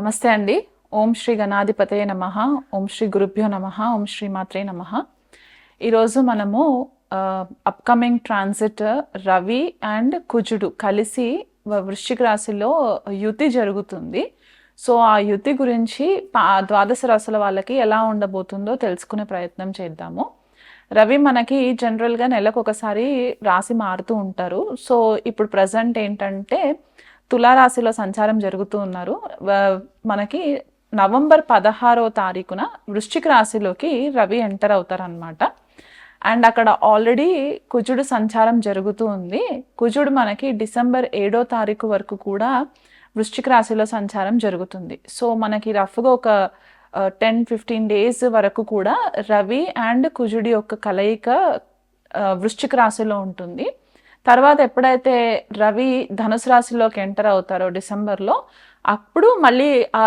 నమస్తే అండి. ఓం శ్రీ గణాధిపతయ నమ. ఓం శ్రీ గురుభ్యో నమ. ఓం శ్రీ మాత్రే నమ. ఈరోజు మనము అప్కమింగ్ ట్రాన్సిట్ రవి అండ్ కుజుడు కలిసి వృశ్చిక రాశిలో యుతి జరుగుతుంది. సో ఆ యుతి గురించి పా- ద్వాదశ రాశుల వాళ్ళకి ఎలా ఉండబోతుందో తెలుసుకునే ప్రయత్నం చేద్దాము. రవి మనకి జనరల్గా నెలకు ఒకసారి రాశి మారుతూ ఉంటారు. సో ఇప్పుడు ప్రజెంట్ ఏంటంటే తులారాశిలో సంచారం జరుగుతూ ఉన్నారు. వ- మనకి నవంబర్ పదహారో తారీఖున వృశ్చిక రాశిలోకి రవి ఎంటర్ అవుతారనమాట అండ్ అక్కడ ఆల్రెడీ కుజుడు సంచారం జరుగుతూ ఉంది. కుజుడు మనకి డిసెంబర్ ఏడో తారీఖు వరకు కూడా వృశ్చిక రాశిలో సంచారం జరుగుతుంది. సో మనకి రఫ్గా ఒక టెన్ ఫిఫ్టీన్ డేస్ వరకు కూడా రవి అండ్ కుజుడి యొక్క కలయిక వృశ్చిక రాశిలో ఉంటుంది. తర్వాత ఎప్పుడైతే రవి ధనుసు రాశిలోకి ఎంటర్ అవుతారో డిసెంబర్లో అప్పుడు మళ్ళీ ఆ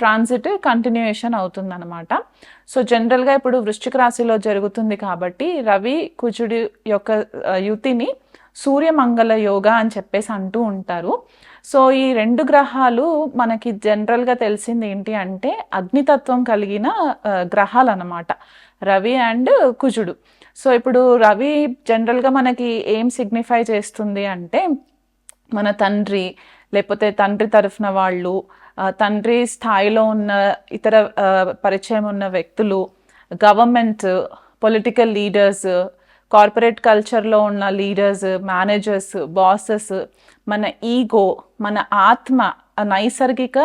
ట్రాన్సిట్ కంటిన్యూయేషన్ అవుతుంది అనమాట సో జనరల్గా ఇప్పుడు వృశ్చిక రాశిలో జరుగుతుంది కాబట్టి రవి కుజుడి యొక్క యుతిని సూర్యమంగళ యోగా అని చెప్పేసి అంటూ ఉంటారు. సో ఈ రెండు గ్రహాలు మనకి జనరల్గా తెలిసింది ఏంటి అంటే అగ్నితత్వం కలిగిన గ్రహాలు అన్నమాట రవి అండ్ కుజుడు. సో ఇప్పుడు రవి జనరల్గా మనకి ఏం సిగ్నిఫై చేస్తుంది అంటే మన తండ్రి లేకపోతే తండ్రి తరఫున వాళ్ళు తండ్రి స్థాయిలో ఉన్న ఇతర పరిచయం ఉన్న వ్యక్తులు గవర్నమెంట్ పొలిటికల్ లీడర్స్ కార్పొరేట్ కల్చర్లో ఉన్న లీడర్స్ మేనేజర్స్ బాసెస్ మన ఈగో మన ఆత్మ నైసర్గిక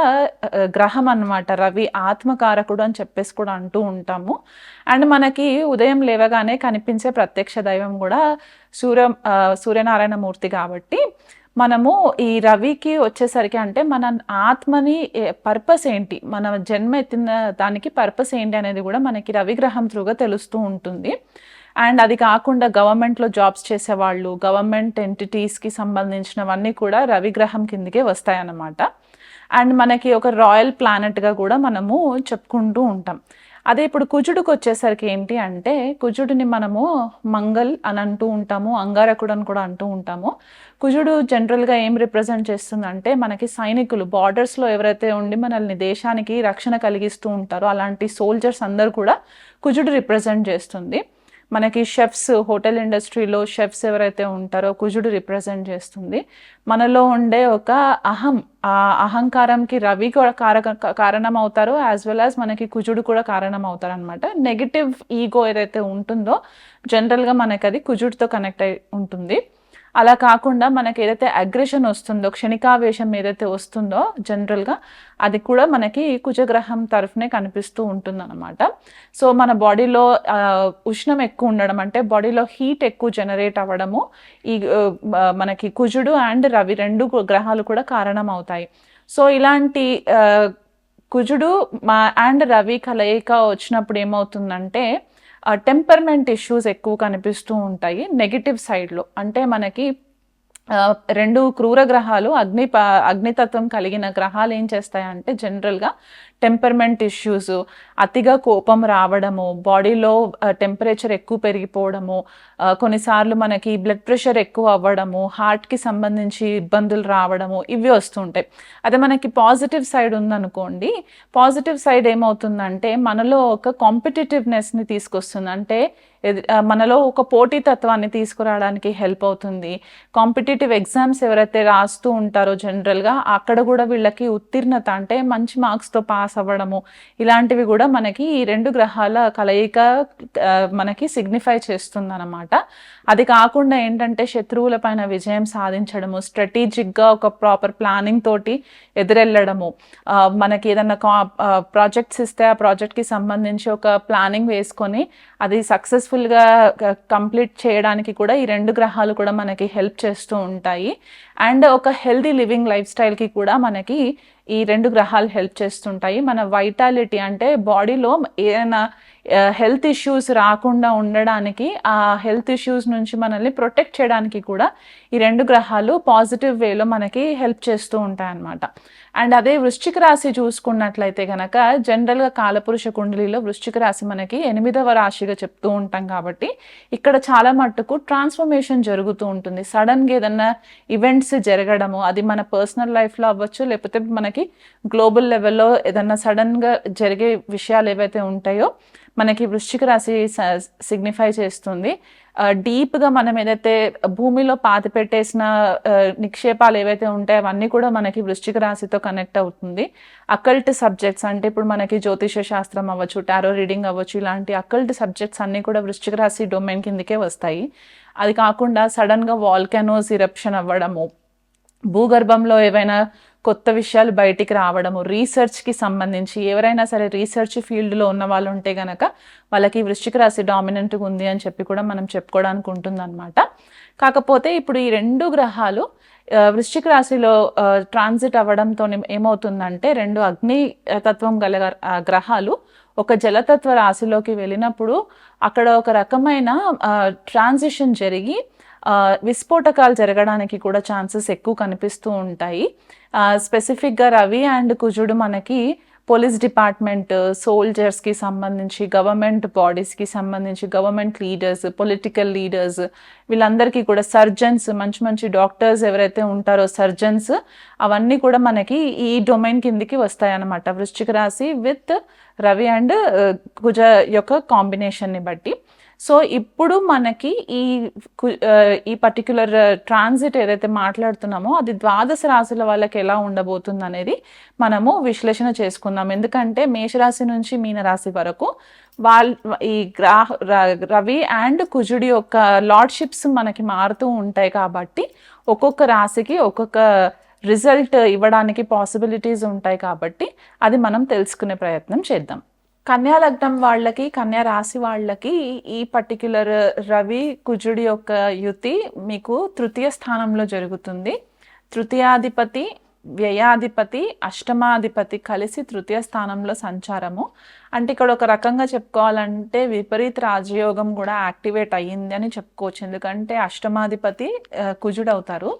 గ్రహం అన్నమాట రవి ఆత్మకారకుడు అని చెప్పేసి కూడా అంటూ ఉంటాము. అండ్ మనకి ఉదయం లేవగానే కనిపించే ప్రత్యక్ష దైవం కూడా సూర్య సూర్యనారాయణ మూర్తి కాబట్టి మనము ఈ రవికి వచ్చేసరికి అంటే మన ఆత్మని పర్పస్ ఏంటి? మన జన్మ ఎత్తిన దానికి పర్పస్ ఏంటి అనేది కూడా మనకి రవి గ్రహం త్రూగా తెలుస్తూ ఉంటుంది. అండ్ అది కాకుండా గవర్నమెంట్లో జాబ్స్ చేసేవాళ్ళు గవర్నమెంట్ ఎంటిటీస్కి సంబంధించినవన్నీ కూడా రవి గ్రహం కిందకే వస్తాయన్నమాట. అండ్ మనకి ఒక రాయల్ ప్లానెట్గా కూడా మనము చెప్పుకుంటూ ఉంటాం. అదే ఇప్పుడు కుజుడికి వచ్చేసరికి ఏంటి అంటే కుజుడిని మనము మంగల్ అని అంటూ ఉంటాము అంగారకుడు అని కూడా అంటూ ఉంటాము. కుజుడు జనరల్గా ఏం రిప్రజెంట్ చేస్తుందంటే మనకి సైనికులు బార్డర్స్లో ఎవరైతే ఉండి మనల్ని దేశానికి రక్షణ కలిగిస్తూ ఉంటారో అలాంటి సోల్జర్స్ అందరు కూడా కుజుడు రిప్రజెంట్ చేస్తుంది. మనకి షెఫ్స్ హోటల్ ఇండస్ట్రీలో షెఫ్స్ ఎవరైతే ఉంటారో కుజుడు రిప్రజెంట్ చేస్తుంది. మనలో ఉండే ఒక అహం ఆ అహంకారంకి రవి కూడా కారక కారణం అవుతారో యాజ్ వెల్ యాజ్ మనకి కుజుడు కూడా కారణం అవుతారు అనమాట నెగిటివ్ ఈగో ఏదైతే ఉంటుందో జనరల్గా మనకి అది కుజుడితో కనెక్ట్ అయి ఉంటుంది. అలా కాకుండా మనకి ఏదైతే అగ్రెషన్ వస్తుందో క్షణికావేశం ఏదైతే వస్తుందో జనరల్గా అది కూడా మనకి కుజగ్రహం తరఫునే కనిపిస్తూ ఉంటుందన్నమాట. సో మన బాడీలో ఉష్ణం ఎక్కువ ఉండడం అంటే బాడీలో హీట్ ఎక్కువ జనరేట్ అవ్వడము ఈ మనకి కుజుడు అండ్ రవి రెండు గ్రహాలు కూడా కారణం అవుతాయి సో ఇలాంటి కుజుడు మా అండ్ రవి కలయిక వచ్చినప్పుడు ఏమవుతుందంటే టెంపర్మెంట్ ఇష్యూస్ ఎక్కువ కనిపిస్తూ ఉంటాయి నెగిటివ్ సైడ్లో. అంటే మనకి రెండు క్రూర గ్రహాలు అగ్ని అగ్నితత్వం కలిగిన గ్రహాలు ఏం చేస్తాయంటే జనరల్గా టెంపర్మెంట్ ఇష్యూస్ అతిగా కోపం రావడము బాడీలో టెంపరేచర్ ఎక్కువ పెరిగిపోవడము కొన్నిసార్లు మనకి బ్లడ్ ప్రెషర్ ఎక్కువ అవ్వడము హార్ట్కి సంబంధించి ఇబ్బందులు రావడము ఇవి వస్తుంటాయి అదే మనకి పాజిటివ్ సైడ్ ఉందనుకోండి పాజిటివ్ సైడ్ ఏమవుతుందంటే మనలో ఒక కాంపిటేటివ్నెస్ని తీసుకొస్తుంది. అంటే మనలో ఒక పోటీతత్వాన్ని తీసుకురావడానికి హెల్ప్ అవుతుంది. కాంపిటేటివ్ ఎగ్జామ్స్ ఎవరైతే రాస్తూ ఉంటారో జనరల్గా అక్కడ కూడా వీళ్ళకి ఉత్తీర్ణత అంటే మంచి మార్క్స్తో పాస్ అవ్వడము. ఇలాంటివి కూడా మనకి ఈ రెండు గ్రహాల కలయిక మనకి సిగ్నిఫై చేస్తుంది అనమాట అది కాకుండా ఏంటంటే శత్రువుల పైన విజయం సాధించడము స్ట్రాటజిక్గా ఒక ప్రాపర్ ప్లానింగ్ తోటి ఎదురెళ్ళడము. మనకి ఏదన్నా ప్రాజెక్ట్స్ ఇస్తే ఆ ప్రాజెక్ట్కి సంబంధించి ఒక ప్లానింగ్ వేసుకొని అది సక్సెస్ఫుల్గా కంప్లీట్ చేయడానికి కూడా ఈ రెండు గ్రహాలు కూడా మనకి హెల్ప్ చేస్తూ ఉంటాయి. అండ్ ఒక హెల్దీ లివింగ్ లైఫ్ స్టైల్కి కూడా మనకి ఈ రెండు గ్రహాలు హెల్ప్ చేస్తుంటాయి. మన వైటాలిటీ అంటే బాడీలో ఏదైనా హెల్త్ ఇష్యూస్ రాకుండా ఉండడానికి ఆ హెల్త్ ఇష్యూస్ నుంచి మనల్ని ప్రొటెక్ట్ చేయడానికి కూడా ఈ రెండు గ్రహాలు పాజిటివ్ వేలో మనకి హెల్ప్ చేస్తూ ఉంటాయి అన్నమాట అండ్ అదే వృశ్చిక రాశి చూసుకున్నట్లయితే కనుక జనరల్గా కాలపురుష కుండలిలో వృశ్చిక రాశి మనకి ఎనిమిదవ రాశిగా చెప్తూ ఉంటాం కాబట్టి ఇక్కడ చాలా మట్టుకు ట్రాన్స్ఫర్మేషన్ జరుగుతూ ఉంటుంది. సడన్గా ఏదన్నా ఈవెంట్స్ జరగడము అది మన పర్సనల్ లైఫ్లో అవ్వచ్చు లేకపోతే మనకి గ్లోబల్ లెవెల్లో ఏదన్నా సడన్గా జరిగే విషయాలు ఏవైతే ఉంటాయో మనకి వృశ్చిక రాశి సిగ్నిఫై చేస్తుంది. డీప్గా మనం ఏదైతే భూమిలో పాతి పెట్టేసిన నిక్షేపాలు ఏవైతే ఉంటాయో అవన్నీ కూడా మనకి వృశ్చిక రాశితో కనెక్ట్ అవుతుంది. అకల్ట్ సబ్జెక్ట్స్ అంటే ఇప్పుడు మనకి జ్యోతిష శాస్త్రం అవ్వచ్చు టారో రీడింగ్ అవ్వచ్చు ఇలాంటి అకల్ట్ సబ్జెక్ట్స్ అన్నీ కూడా వృశ్చిక రాశి డొమైన్ కిందకే వస్తాయి. అది కాకుండా సడన్గా వాల్కెనోస్ ఇరప్షన్ అవ్వడము భూగర్భంలో ఏవైనా కొత్త విషయాలు బయటికి రావడము రీసెర్చ్కి సంబంధించి ఎవరైనా సరే రీసెర్చ్ ఫీల్డ్లో ఉన్న వాళ్ళు ఉంటే గనక వాళ్ళకి వృశ్చిక రాశి డామినెంట్గా ఉంది అని చెప్పి కూడా మనం చెప్పుకోవడానికి ఉంటుందన్నమాట. కాకపోతే ఇప్పుడు ఈ రెండు గ్రహాలు వృశ్చిక రాశిలో ట్రాన్సిట్ అవ్వడంతో ఏమవుతుందంటే రెండు అగ్ని తత్వం గల గ్రహాలు ఒక జలతత్వ రాశిలోకి వెళ్ళినప్పుడు అక్కడ ఒక రకమైన ట్రాన్సిషన్ జరిగి విస్ఫోటకాలు జరగడానికి కూడా ఛాన్సెస్ ఎక్కువ కనిపిస్తూ ఉంటాయి. స్పెసిఫిక్గా రవి అండ్ కుజుడు మనకి పోలీస్ డిపార్ట్మెంట్ సోల్జర్స్కి సంబంధించి గవర్నమెంట్ బాడీస్కి సంబంధించి గవర్నమెంట్ లీడర్స్ పొలిటికల్ లీడర్స్ వీళ్ళందరికీ కూడా సర్జన్స్ మంచి మంచి డాక్టర్స్ ఎవరైతే ఉంటారో సర్జన్స్ అవన్నీ కూడా మనకి ఈ డొమైన్ కిందికి వస్తాయన్నమాట. వృశ్చిక రాశి విత్ రవి అండ్ కుజ యొక్క కాంబినేషన్ని బట్టి. సో ఇప్పుడు మనకి ఈ కు- ఈ పర్టిక్యులర్ ట్రాన్సిట్ ఏదైతే మాట్లాడుతున్నామో అది ద్వాదశ రాశుల వాళ్ళకి ఎలా ఉండబోతుంది అనేది మనము విశ్లేషణ చేసుకుందాం. ఎందుకంటే మేషరాశి నుంచి మీనరాశి వరకు వాళ్ళ ఈ గ్రాహ ర- రవి అండ్ కుజుడి యొక్క లార్డ్షిప్స్ మనకి మారుతూ ఉంటాయి కాబట్టి ఒక్కొక్క రాశికి ఒక్కొక్క రిజల్ట్ ఇవ్వడానికి పాసిబిలిటీస్ ఉంటాయి కాబట్టి అది మనం తెలుసుకునే ప్రయత్నం చేద్దాం. కన్యా లగ్నం వాళ్ళకి కన్యా రాశి వాళ్ళకి ఈ పర్టిక్యులర్ రవి కుజుడి యొక్క యుతి మీకు తృతీయ స్థానంలో జరుగుతుంది. తృతీయాధిపతి వ్యయాధిపతి అష్టమాధిపతి కలిసి తృతీయ స్థానంలో సంచారము. అంటే ఇక్కడ ఒక రకంగా చెప్పుకోవాలంటే విపరీత రాజయోగం కూడా యాక్టివేట్ అయ్యింది అని చెప్పుకోవచ్చు. ఎందుకంటే అష్టమాధిపతి కుజుడవుతారు.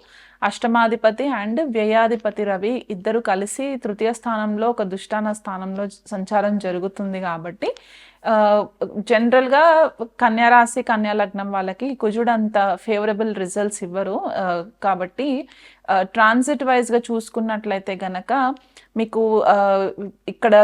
అష్టమాధిపతి అండ్ వ్యయాధిపతి రవి ఇద్దరు కలిసి తృతీయ స్థానంలో ఒక దుష్టాన స్థానంలో సంచారం జరుగుతుంది కాబట్టి జనరల్గా కన్యారాశి కన్యాలగ్నం లగ్నం వాళ్ళకి కుజుడు అంత ఫేవరబుల్ రిజల్ట్స్ ఇవ్వరు. కాబట్టి ట్రాన్సిట్ వైజ్గా చూసుకున్నట్లయితే గనక మీకు ఇక్కడ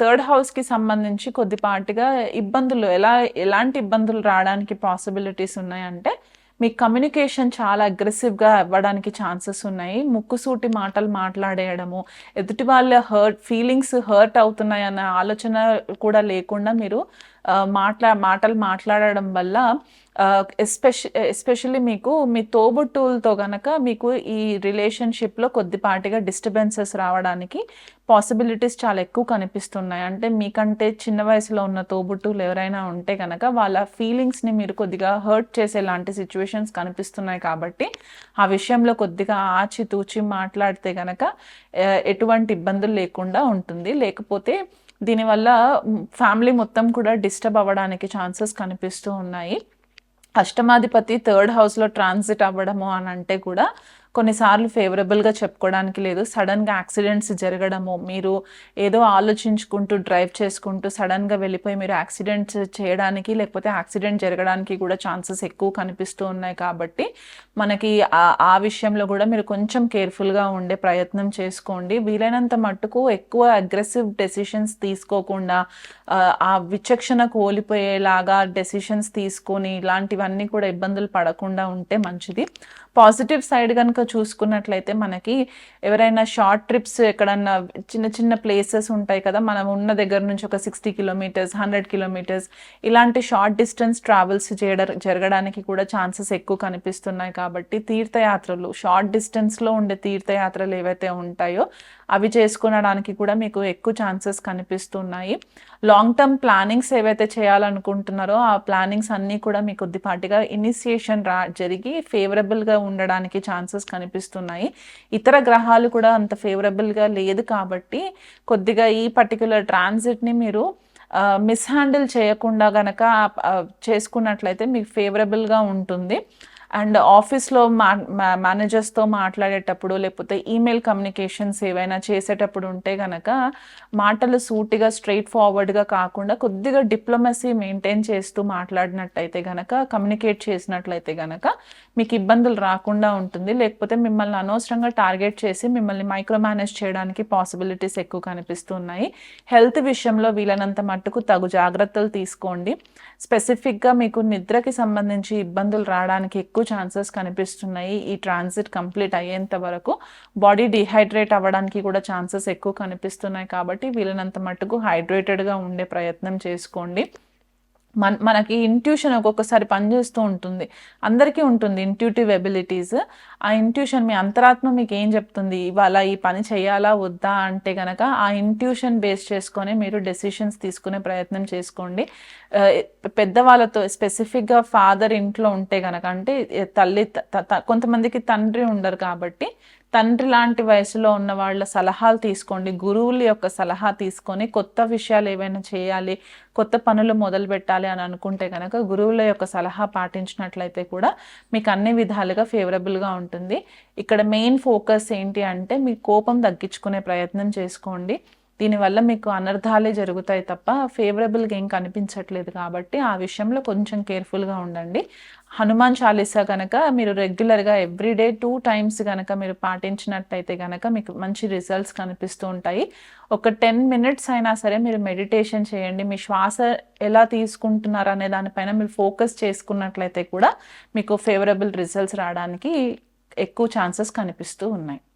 థర్డ్ హౌస్కి సంబంధించి కొద్దిపాటిగా ఇబ్బందులు ఎలా ఎలాంటి ఇబ్బందులు రావడానికి పాసిబిలిటీస్ ఉన్నాయంటే మీ కమ్యూనికేషన్ చాలా అగ్రెసివ్గా అవ్వడానికి ఛాన్సెస్ ఉన్నాయి. ముక్కుసూటి మాటలు మాట్లాడేయడము ఎదుటి వాళ్ళ హర్ట్ ఫీలింగ్స్ హర్ట్ అవుతున్నాయి అన్న ఆలోచన కూడా లేకుండా మీరు మాట్లా మాటలు మాట్లాడడం వల్ల ఎస్పెష ఎస్పెషల్లీ మీకు మీ తోబుట్టువులతో కనుక మీకు ఈ రిలేషన్షిప్లో కొద్దిపాటిగా డిస్టర్బెన్సెస్ రావడానికి పాసిబిలిటీస్ చాలా ఎక్కువ కనిపిస్తున్నాయి. అంటే మీకంటే చిన్న వయసులో ఉన్న తోబుట్టువులు ఎవరైనా ఉంటే కనుక వాళ్ళ ఫీలింగ్స్ని మీరు కొద్దిగా హర్ట్ చేసేలాంటి సిచ్యువేషన్స్ కనిపిస్తున్నాయి కాబట్టి ఆ విషయంలో కొద్దిగా ఆచితూచి మాట్లాడితే కనుక ఎటువంటి ఇబ్బందులు లేకుండా ఉంటుంది. లేకపోతే దీనివల్ల ఫ్యామిలీ మొత్తం కూడా డిస్టర్బ్ అవ్వడానికి ఛాన్సెస్ కనిపిస్తూ ఉన్నాయి. అష్టమాధిపతి థర్డ్ హౌస్లో ట్రాన్సిట్ అవ్వడము అని అంటే కూడా కొన్నిసార్లు ఫేవరబుల్గా చెప్పుకోవడానికి లేదు. సడన్గా యాక్సిడెంట్స్ జరగడము మీరు ఏదో ఆలోచించుకుంటూ డ్రైవ్ చేసుకుంటూ సడన్గా వెళ్ళిపోయి మీరు యాక్సిడెంట్స్ చేయడానికి లేకపోతే యాక్సిడెంట్ జరగడానికి కూడా ఛాన్సెస్ ఎక్కువ కనిపిస్తూ ఉన్నాయి కాబట్టి మనకి ఆ- విషయంలో కూడా మీరు కొంచెం కేర్ఫుల్గా ఉండే ప్రయత్నం చేసుకోండి. వీలైనంత మట్టుకు ఎక్కువ అగ్రెసివ్ డెసిషన్స్ తీసుకోకుండా ఆ, ఆ విచక్షణ కోల్పోయేలాగా డెసిషన్స్ తీసుకొని ఇలాంటివన్నీ కూడా ఇబ్బందులు పడకుండా ఉంటే మంచిది. పాజిటివ్ సైడ్ కనుక చూసుకున్నట్లయితే మనకి ఎవరైనా షార్ట్ ట్రిప్స్ ఎక్కడన్నా చిన్న చిన్న ప్లేసెస్ ఉంటాయి కదా మనం ఉన్న దగ్గర నుంచి ఒక సిక్స్టీ కిలోమీటర్స్ హండ్రెడ్ కిలోమీటర్స్ ఇలాంటి షార్ట్ డిస్టెన్స్ ట్రావెల్స్ చేయడం జరగడానికి కూడా ఛాన్సెస్ ఎక్కువ కనిపిస్తున్నాయి కాబట్టి తీర్థయాత్రలు షార్ట్ డిస్టెన్స్లో ఉండే తీర్థయాత్రలు ఏవైతే ఉంటాయో అవి చేసుకునడానికి కూడా మీకు ఎక్కువ ఛాన్సెస్ కనిపిస్తున్నాయి. లాంగ్ టర్మ్ ప్లానింగ్స్ ఏవైతే చేయాలనుకుంటున్నారో ఆ ప్లానింగ్స్ అన్నీ కూడా మీకు కొద్దిపాటిగా ఇనిషియేషన్ రా జరిగి ఫేవరబుల్గా ఉండడానికి ఛాన్సెస్ కనిపిస్తున్నాయి. ఇతర గ్రహాలు కూడా అంత ఫేవరబుల్గా లేదు కాబట్టి కొద్దిగా ఈ పర్టికులర్ ట్రాన్సిట్ని మీరు మిస్హ్యాండిల్ చేయకుండా గనక చేసుకున్నట్లయితే మీకు ఫేవరబుల్గా ఉంటుంది. అండ్ ఆఫీస్లో మా మేనేజర్స్తో మాట్లాడేటప్పుడు లేకపోతే ఈమెయిల్ కమ్యూనికేషన్స్ ఏవైనా చేసేటప్పుడు ఉంటే కనుక మాటలు సూటిగా స్ట్రైట్ ఫార్వర్డ్గా కాకుండా కొద్దిగా డిప్లొమసీ మెయింటైన్ చేస్తూ మాట్లాడినట్టయితే కనుక కమ్యూనికేట్ చేసినట్లయితే కనుక మీకు ఇబ్బందులు రాకుండా ఉంటుంది. లేకపోతే మిమ్మల్ని అనవసరంగా టార్గెట్ చేసి మిమ్మల్ని మైక్రో మేనేజ్ చేయడానికి పాసిబిలిటీస్ ఎక్కువ కనిపిస్తున్నాయి హెల్త్ విషయంలో వీలైనంత మట్టుకు తగు జాగ్రత్తలు తీసుకోండి. స్పెసిఫిక్గా మీకు నిద్రకి సంబంధించి ఇబ్బందులు రావడానికి ఎక్కువ ఛాన్సెస్ కనిపిస్తున్నాయి. ఈ ట్రాన్సిట్ కంప్లీట్ అయ్యేంత వరకు బాడీ డిహైడ్రేట్ అవ్వడానికి కూడా ఛాన్సెస్ ఎక్కువ కనిపిస్తున్నాయి కాబట్టి వీలైనంత మట్టుకు హైడ్రేటెడ్గా ఉండే ప్రయత్నం చేసుకోండి. మన మనకి ఇంట్యూషన్ ఒక్కొక్కసారి పనిచేస్తూ ఉంటుంది. అందరికీ ఉంటుంది ఇంట్యూటివ్ ఎబిలిటీస్ ఆ ఇంట్యూషన్ మీ అంతరాత్మ మీకు ఏం చెప్తుంది? ఇవాళ ఈ పని చేయాలా? వద్దా? అంటే కనుక ఆ ఇంట్యూషన్ బేస్ చేసుకొని మీరు డెసిషన్స్ తీసుకునే ప్రయత్నం చేసుకోండి. పెద్దవాళ్ళతో స్పెసిఫిక్గా ఫాదర్ ఇంట్లో ఉంటే కనుక అంటే తల్లి త- త- కొంతమందికి తండ్రి ఉండరు కాబట్టి తండ్రి లాంటి వయసులో ఉన్న వాళ్ళ సలహాలు తీసుకోండి గురువుల యొక్క సలహా తీసుకొని కొత్త విషయాలు ఏవైనా చేయాలి కొత్త పనులు మొదలు పెట్టాలి అని అనుకుంటే కనుక గురువుల యొక్క సలహా పాటించినట్లయితే కూడా మీకు అన్ని విధాలుగా ఫేవరబుల్గా ఉంటుంది. ఇక్కడ మెయిన్ ఫోకస్ ఏంటి అంటే మీ కోపం తగ్గించుకునే ప్రయత్నం చేసుకోండి. దీనివల్ల మీకు అనర్థాలే జరుగుతాయి తప్ప ఫేవరబుల్గా ఏం కనిపించట్లేదు కాబట్టి ఆ విషయంలో కొంచెం కేర్ఫుల్గా ఉండండి. హనుమాన్ చాలీసా కనుక మీరు రెగ్యులర్గా ఎవ్రీడే టూ టైమ్స్ కనుక మీరు పాటించినట్టయితే కనుక మీకు మంచి రిజల్ట్స్ కనిపిస్తూ ఉంటాయి. ఒక టెన్ మినిట్స్ అయినా సరే మీరు మెడిటేషన్ చేయండి. మీ శ్వాస ఎలా తీసుకుంటున్నారు అనే దానిపైన మీరు ఫోకస్ చేసుకున్నట్లయితే కూడా మీకు ఫేవరబుల్ రిజల్ట్స్ రావడానికి ఎక్కువ ఛాన్సెస్ కనిపిస్తూ ఉన్నాయి.